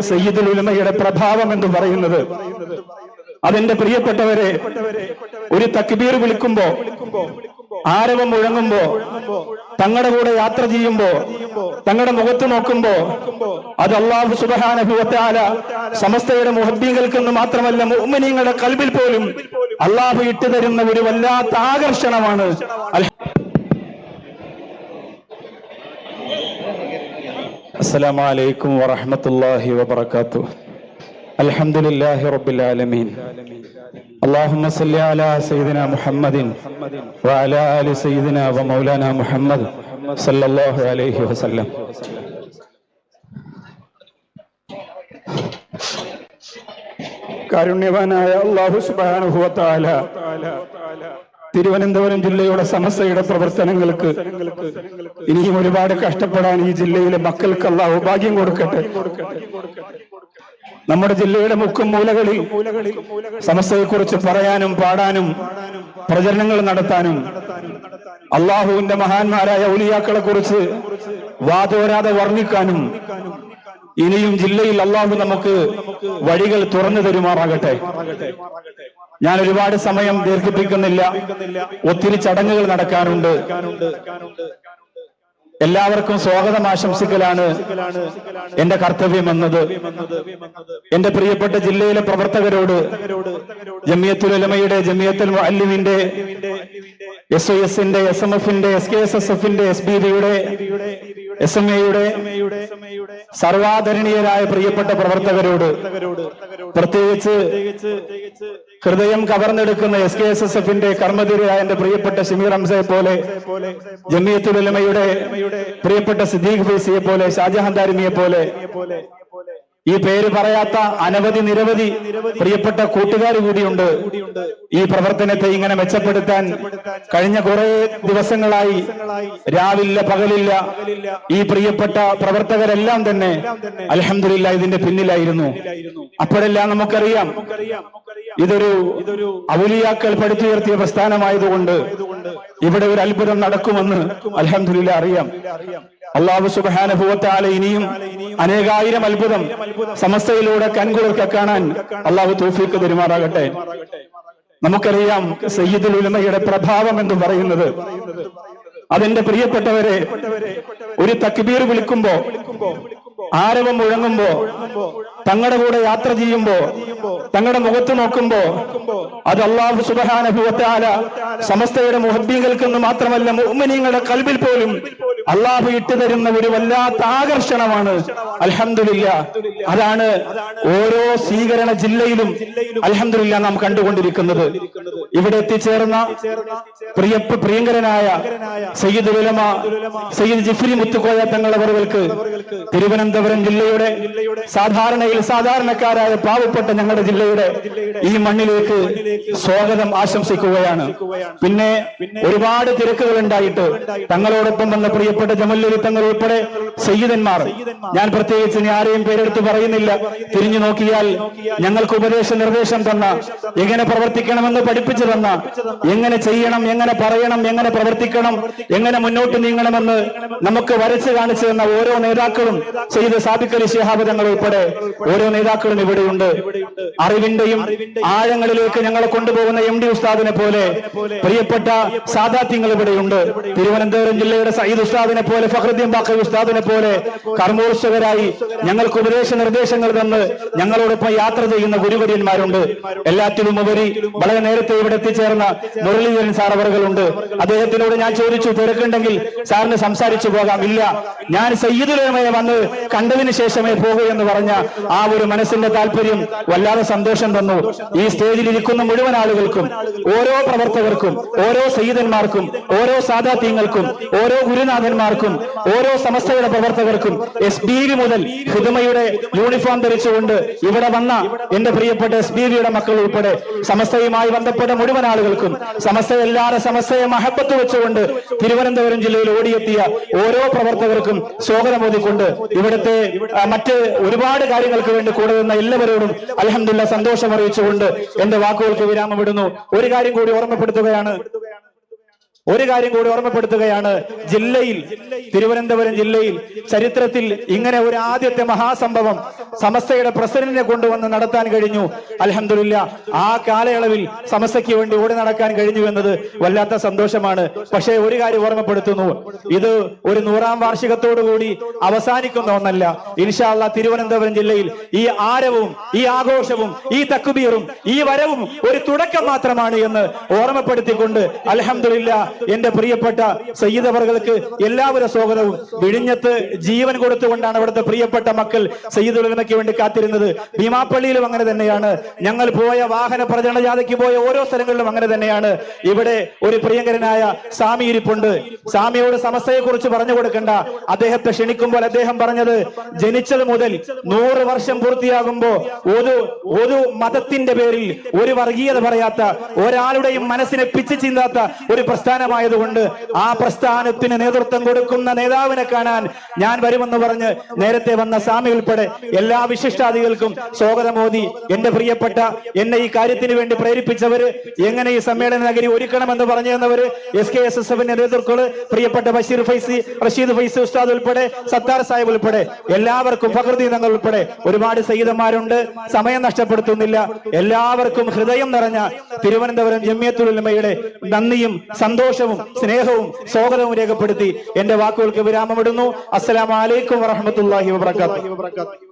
സയ്യിദുൽ ഉലമയുടെ പ്രഭാവം എന്ന് പറയുന്നത്. അതിന്റെ പ്രിയപ്പെട്ടവരെ ഒരു തക്ബീർ വിളിക്കുമ്പോ ആരവം മുഴങ്ങുമ്പോ തങ്ങളുടെ കൂടെ യാത്ര ചെയ്യുമ്പോ തങ്ങളുടെ മുഖത്ത് നോക്കുമ്പോ അത് അള്ളാഹു സുബഹാനുഭവത്താല സമസ്തയുടെ മുഹബ്ബീകൾക്കെന്ന് മാത്രമല്ല മുഅ്മിനീങ്ങളുടെ കൽബിൽ പോലും അള്ളാഹു ഇട്ടു തരുന്ന ഒരു വല്ലാത്ത ആകർഷണമാണ്. അൽഹ- السلام عليكم ورحمة الله وبركاته الحمد لله رب العالمين اللهم صل على سيدنا محمد وعلى آل سيدنا ومولانا محمد صلى الله عليه وسلم കാരുണ്യവാനായ അള്ളാഹു സുബാനുഭവത്താല തിരുവനന്തപുരം ജില്ലയുടെ സമസ്തയുടെ പ്രവർത്തനങ്ങൾക്ക് ഇനിയും ഒരുപാട് കഷ്ടപ്പെടാൻ ഈ ജില്ലയിലെ മക്കൾക്ക് അള്ളാഹു ഭാഗ്യം കൊടുക്കട്ടെ. നമ്മുടെ ജില്ലയുടെ മുക്കും മൂലകളിൽ സമസ്തയെ കുറിച്ച് പറയാനും പാടാനും പ്രചരണങ്ങൾ നടത്താനും അള്ളാഹുവിന്റെ മഹാന്മാരായ ഔലിയാക്കളെ കുറിച്ച് വാതോരാതെ വർണിക്കാനും ഇനിയും ജില്ലയിൽ അള്ളാഹു നമുക്ക് വഴികൾ തുറന്നു തരുമാറാകട്ടെ. ഞാൻ ഒരുപാട് സമയം ദീർഘിപ്പിക്കുന്നില്ല. ഒത്തിരി ചടങ്ങുകൾ നടക്കാനുണ്ട് എല്ലാവർക്കും സ്വാഗതം ആശംസിക്കലാണ് എന്റെ കർത്തവ്യം എന്നത്. എന്റെ പ്രിയപ്പെട്ട ജില്ലയിലെ പ്രവർത്തകരോട് ജമിയത്തുൽ ഉലമയുടെ ജമിയത്തുൽ അല്ലിമിന്റെ എസ് ഒ എസിന്റെ എസ് എം എഫിന്റെ എസ് കെ എസ് എസ് എഫിന്റെ എസ് ബി ബിയുടെ എസ് എം എയുടെ സർവാദരണീയരായ പ്രിയപ്പെട്ട പ്രവർത്തകരോട് പ്രത്യേകിച്ച് ഹൃദയം കവർന്നെടുക്കുന്ന എസ് കെ എസ് എസ് എഫിന്റെ കർമ്മധീരയായ എന്റെ പ്രിയപ്പെട്ട ഷമീർ ഹംസയെ പോലെ ജമിയത്തുലമയുടെ പ്രിയപ്പെട്ട സിദ്ദീഖ് ഫൈസിയെ പോലെ ഷാജഹാൻ ദാരിമിയെ പോലെ ഈ പേര് പറയാത്ത അനവധി നിരവധി പ്രിയപ്പെട്ട കൂട്ടുകാർ കൂടിയുണ്ട്. ഈ പ്രവർത്തനത്തെ ഇങ്ങനെ മെച്ചപ്പെടുത്താൻ കഴിഞ്ഞ കുറെ ദിവസങ്ങളായി രാവില്ല പകലില്ല ഈ പ്രിയപ്പെട്ട പ്രവർത്തകരെല്ലാം തന്നെ അലഹമില്ല ഇതിന്റെ പിന്നിലായിരുന്നു. അപ്പോഴെല്ലാം നമുക്കറിയാം ഇതൊരു ഔലിയാക്കൾ പടുത്തുയർത്തിയ പ്രസ്ഥാനമായതുകൊണ്ട് ഇവിടെ ഒരു അത്ഭുതം നടക്കുമെന്ന് അലഹമില്ല അറിയാം. അള്ളാഹു സുബാനുഭവത്താലെ ഇനിയും അനേകായിരം അത്ഭുതം സമസ്തയിലൂടെ കൺകുളിർക്ക കാണാൻ അള്ളാഹു തൗഫീക്ക് പെരുമാറാകട്ടെ നമുക്കറിയാം സയ്യിദുൽ ഉലമയുടെ പ്രഭാവം എന്ന് പറയുന്നത് അതിന്റെ പ്രിയപ്പെട്ടവരെ ഒരു തക്ബീർ വിളിക്കുമ്പോ ആരവം മുഴങ്ങുമ്പോ തങ്ങളുടെ കൂടെ യാത്ര ചെയ്യുമ്പോ തങ്ങളുടെ മുഖത്ത് നോക്കുമ്പോ അത് അള്ളാഹു സുബഹാനുഭവത്താല സമസ്തയുടെ മുഹബ്ബീകൾക്കെന്ന് മാത്രമല്ല മുഅ്മിനീങ്ങളുടെ കൽബിൽ പോലും അള്ളാഹു ഇട്ടു തരുന്ന ഒരു വല്ലാത്ത ആകർഷണമാണ്. അലഹമില്ല അതാണ് ഓരോ സ്വീകരണ ജില്ലയിലും അലഹമില്ല നാം കണ്ടുകൊണ്ടിരിക്കുന്നത്. ഇവിടെ എത്തിച്ചേർന്ന പ്രിയ പ്രിയങ്കരനായ സയ്യിദ് ഉലമ സയ്യിദ് ജിഫ്രി മുത്തുക്കോയ തങ്ങളവർക്ക് തിരുവനന്തപുരം ജില്ലയുടെ സാധാരണയിൽ സാധാരണക്കാരായ പാവപ്പെട്ട ഞങ്ങളുടെ ജില്ലയുടെ ഈ മണ്ണിലേക്ക് സ്വാഗതം ആശംസിക്കുകയാണ്. പിന്നെ ഒരുപാട് തിരക്കുകൾ ഉണ്ടായിട്ട് തങ്ങളോടൊപ്പം വന്ന പ്രിയപ്പെട്ട ജമല്ലൂരി തങ്ങൾ ഉൾപ്പെടെ സയ്യിദന്മാർ. ഞാൻ പ്രത്യേകിച്ച് ഇനി ആരെയും പേരെടുത്ത് പറയുന്നില്ല. തിരിഞ്ഞു നോക്കിയാൽ ഞങ്ങൾക്ക് ഉപദേശ നിർദ്ദേശം തന്ന എങ്ങനെ പ്രവർത്തിക്കണമെന്ന് പഠിപ്പിച്ചു തന്ന എങ്ങനെ ചെയ്യണം എങ്ങനെ പറയണം എങ്ങനെ പ്രവർത്തിക്കണം എങ്ങനെ മുന്നോട്ട് നീങ്ങണമെന്ന് നമുക്ക് വരച്ച് കാണിച്ചു തന്ന ഓരോ നേതാക്കളും സാബിക്കലി ശിഹാബ് തങ്ങൾ ഉൾപ്പെടെ ഓരോ നേതാക്കളും ഇവിടെയുണ്ട്. അറിവിന്റെയും ആഴങ്ങളിലേക്ക് ഞങ്ങളെ കൊണ്ടുപോകുന്ന എം ഡി ഉസ്താദിനെ പോലെ പ്രിയപ്പെട്ട സാദാത്യങ്ങൾ ഇവിടെയുണ്ട്. തിരുവനന്തപുരം ജില്ലയുടെ സയ്യിദ് ഉസ്താദിനെ പോലെ ഫഹ്രദ്ദീൻ ബാക്കി ഉസ്താദിനെ പോലെ കർമ്മോത്സവരായി ഞങ്ങൾക്ക് ഉപദേശ നിർദ്ദേശങ്ങൾ തന്ന് ഞങ്ങളോടൊപ്പം യാത്ര ചെയ്യുന്ന ഗുരുവര്യന്മാരുണ്ട്. എല്ലാറ്റിലും ഉപരി വളരെ നേരത്തെ ഇവിടെ എത്തിച്ചേർന്ന മുരളീധരൻ സാർ അവറുകളുണ്ട് അദ്ദേഹത്തിനോട് ഞാൻ ചോദിച്ചു തിരക്കുണ്ടെങ്കിൽ സാറിന് സംസാരിച്ചു പോകാം. ഇല്ല ഞാൻ സയ്യിദുലമയെ വന്ന് കണ്ടതിന് ശേഷമേ പോകൂ എന്ന് പറഞ്ഞ ആ ഒരു മനസ്സിന്റെ താല്പര്യം വല്ലാതെ സന്തോഷം തന്നു. ഈ സ്റ്റേജിൽ ഇരിക്കുന്ന മുഴുവൻ ആളുകൾക്കും ഓരോ പ്രവർത്തകർക്കും ഓരോ സയ്യിദന്മാർക്കും ഓരോ സാദാത്യങ്ങൾക്കും ഓരോ ഗുരുനാഥന്മാർക്കും ഓരോ സമസ്തയുടെ പ്രവർത്തകർക്കും എസ് ബി വി മുതൽ ഹിതുമയുടെ യൂണിഫോം ധരിച്ചുകൊണ്ട് ഇവിടെ വന്ന എന്റെ പ്രിയപ്പെട്ട എസ് ബി വിയുടെ മക്കൾ ഉൾപ്പെടെ സമസ്തയുമായി ബന്ധപ്പെട്ട മുഴുവൻ ആളുകൾക്കും സമസ്ത എല്ലാവരും സമസ്തയെ മഹബത്ത് വെച്ചുകൊണ്ട് തിരുവനന്തപുരം ജില്ലയിൽ ഓടിയെത്തിയ ഓരോ പ്രവർത്തകർക്കും സ്വാഗതം ഓതിക്കൊണ്ട് ഇവിടുത്തെ ആ, മറ്റ് ഒരുപാട് കാര്യങ്ങൾക്ക് വേണ്ടി കൂടെ നിന്ന എല്ലാവരോടും അലഹമില്ല സന്തോഷം അറിയിച്ചുകൊണ്ട് എന്റെ വാക്കുകൾക്ക് വിരാമം ഇടുന്നു ഒരു കാര്യം കൂടി ഓർമ്മപ്പെടുത്തുകയാണ്. ഒരു കാര്യം കൂടി ഓർമ്മപ്പെടുത്തുകയാണ്. ജില്ലയിൽ തിരുവനന്തപുരം ജില്ലയിൽ ചരിത്രത്തിൽ ഇങ്ങനെ ഒരു ആദ്യത്തെ മഹാസംഭവം സമസ്തയുടെ പ്രസിഡന്റിനെ കൊണ്ടുവന്ന് നടത്താൻ കഴിഞ്ഞു. അലഹമില്ല ആ കാലയളവിൽ സമസ്തയ്ക്ക് വേണ്ടി ഓടി നടക്കാൻ കഴിഞ്ഞു എന്നത് വല്ലാത്ത സന്തോഷമാണ്. പക്ഷേ ഒരു കാര്യം ഓർമ്മപ്പെടുത്തുന്നു. ഇത് ഒരു നൂറാം വാർഷികത്തോടു കൂടി അവസാനിക്കുന്ന ഒന്നല്ല. ഇൻഷാല്ല തിരുവനന്തപുരം ജില്ലയിൽ ഈ ആരവും ഈ ആഘോഷവും ഈ തക്കുബീറും ഈ വരവും ഒരു തുടക്കം മാത്രമാണ് എന്ന് ഓർമ്മപ്പെടുത്തിക്കൊണ്ട് അലഹമില്ല എന്റെ പ്രിയപ്പെട്ട സയ്യിദ് അവർക്ക് എല്ലാവരും സ്വാഗതവും. വിഴിഞ്ഞത്ത് ജീവൻ കൊടുത്തുകൊണ്ടാണ് അവിടുത്തെ പ്രിയപ്പെട്ട മക്കൾ സയ്യിദ് ഉലമയ്ക്ക് വേണ്ടി കാത്തിരുന്നത്. ഭീമാപ്പള്ളിയിലും അങ്ങനെ തന്നെയാണ്. ഞങ്ങൾ പോയ വാഹന പ്രചരണ ജാഥയ്ക്ക് പോയ ഓരോ സ്ഥലങ്ങളിലും അങ്ങനെ തന്നെയാണ്. ഇവിടെ ഒരു പ്രിയങ്കരനായ സ്വാമി ഇരിപ്പുണ്ട്. സ്വാമിയോട് സമസ്തയെ കുറിച്ച് പറഞ്ഞു കൊടുക്കണ്ട. അദ്ദേഹത്തെ ക്ഷണിക്കുമ്പോൾ അദ്ദേഹം പറഞ്ഞത് ജനിച്ചത് മുതൽ നൂറ് വർഷം പൂർത്തിയാകുമ്പോ ഒരു ഒരു മതത്തിന്റെ പേരിൽ ഒരു വർഗീയത പറയാത്ത ഒരാളുടെയും മനസ്സിനെ പിച്ചു ചിന്താത്ത ഒരു പ്രസ്ഥാനമായതുകൊണ്ട് ആ പ്രസ്ഥാനത്തിന് നേതൃത്വം കൊടുക്കുന്ന നേതാവിനെ കാണാൻ ഞാൻ വരുമെന്ന് പറഞ്ഞ് നേരത്തെ വന്ന സ്വാമി ഉൾപ്പെടെ എല്ലാ വിശിഷ്ടാദികൾക്കും സ്വാഗതമോദി എന്റെ പ്രിയപ്പെട്ട എന്നെ ഈ കാര്യത്തിന് വേണ്ടി പ്രേരിപ്പിച്ചവര് എങ്ങനെ ഈ സമ്മേളന നഗരി ഒരുക്കണമെന്ന് പറഞ്ഞു തന്നവര് എസ് കെ എസ് എസ് എഫിന്റെ നേതൃത്വങ്ങൾ പ്രിയപ്പെട്ട ബഷീർ ഫൈസി റഷീദ് ഫൈസി ഉസ്താദ് ഉൾപ്പെടെ സത്താർ സാഹിബ് ഉൾപ്പെടെ എല്ലാവർക്കും തങ്ങൾ ഉൾപ്പെടെ ഒരുപാട് സഹിതന്മാരുണ്ട് സമയം നഷ്ടപ്പെടുത്തുന്നില്ല. എല്ലാവർക്കും ഹൃദയം നിറഞ്ഞ തിരുവനന്തപുരം ജമ്മിയത്തുൽ ഉലമയുടെ നന്ദിയും സന്തോഷവും സ്നേഹവും സ്വാഗതവും രേഖപ്പെടുത്തി എന്റെ വാക്കുകൾക്ക് വിരാമമിടുന്നു. അസ്സലാമു അലൈക്കും വറഹ്മത്തുള്ളാഹി വബറകാതുഹു.